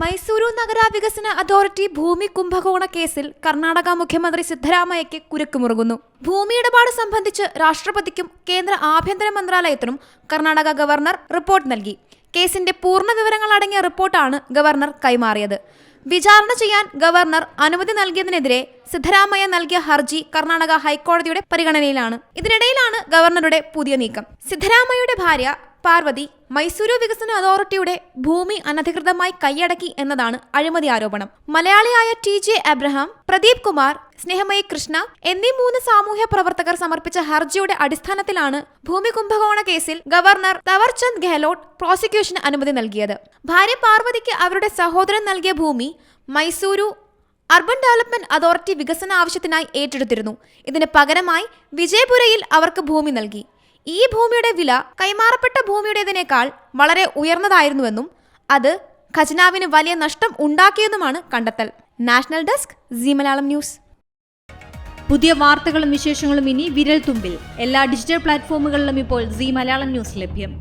Mysuru നഗരാവികസന authority ഭൂമി കുംഭകോണ കേസിൽ കർണാടക മുഖ്യമന്ത്രി സിദ്ധരാമയ്യയ്ക്ക് കുരുക്കുമുറുകുന്നു. ഭൂമി ഇടപാട് സംബന്ധിച്ച് രാഷ്ട്രപതിക്കും കേന്ദ്ര ആഭ്യന്തര മന്ത്രാലയത്തിനും കർണാടക ഗവർണർ റിപ്പോർട്ട് നൽകി. കേസിന്റെ പൂർണ വിവരങ്ങൾ അടങ്ങിയ റിപ്പോർട്ടാണ് ഗവർണർ കൈമാറിയത്. വിചാരണ ചെയ്യാൻ ഗവർണർ അനുമതി നൽകിയതിനെതിരെ സിദ്ധരാമയ്യ നൽകിയ ഹർജി കർണാടക ഹൈക്കോടതിയുടെ പരിഗണനയിലാണ്. ഇതിനിടയിലാണ് ഗവർണറുടെ പുതിയ നീക്കം. സിദ്ധരാമയ്യയുടെ ഭാര്യ പാർവതി മൈസൂരു വികസന അതോറിറ്റിയുടെ ഭൂമി അനധികൃതമായി കൈയടക്കി എന്നതാണ് അഴിമതി ആരോപണം. മലയാളിയായ T J Abraham Pradeep Kumar Snehamayi Krishna എന്നീ മൂന്ന് സാമൂഹ്യ പ്രവർത്തകർ സമർപ്പിച്ച ഹർജിയുടെ അടിസ്ഥാനത്തിലാണ് ഭൂമി കുംഭകോണ കേസിൽ ഗവർണർ തവർചന്ദ് ഗെഹ്ലോട്ട് പ്രോസിക്യൂഷന് അനുമതി നൽകിയത്. ഭാര്യ പാർവതിക്ക് അവരുടെ സഹോദരൻ നൽകിയ ഭൂമി മൈസൂരു അർബൻ ഡെവലപ്മെന്റ് അതോറിറ്റി വികസന ആവശ്യത്തിനായി ഏറ്റെടുത്തിരുന്നു. ഇതിന് പകരമായി വിജയപുരയിൽ അവർക്ക് ഭൂമി നൽകി. ഈ ഭൂമിയുടെ വില കൈമാറപ്പെട്ട ഭൂമിയുടേതിനേക്കാൾ വളരെ ഉയർന്നതായിരുന്നുവെന്നും അത് ഖജനാവിന് വലിയ നഷ്ടം ഉണ്ടാക്കിയെന്നുമാണ് കണ്ടെത്തൽ. National desk C Malayalam news. പുതിയ വാർത്തകളും വിശേഷങ്ങളും ഇനി വിരൽ തുമ്പിൽ എല്ലാ ഡിജിറ്റൽ പ്ലാറ്റ്ഫോമുകളിലും ഇപ്പോൾ സി മലയാളം ന്യൂസ് ലഭ്യം.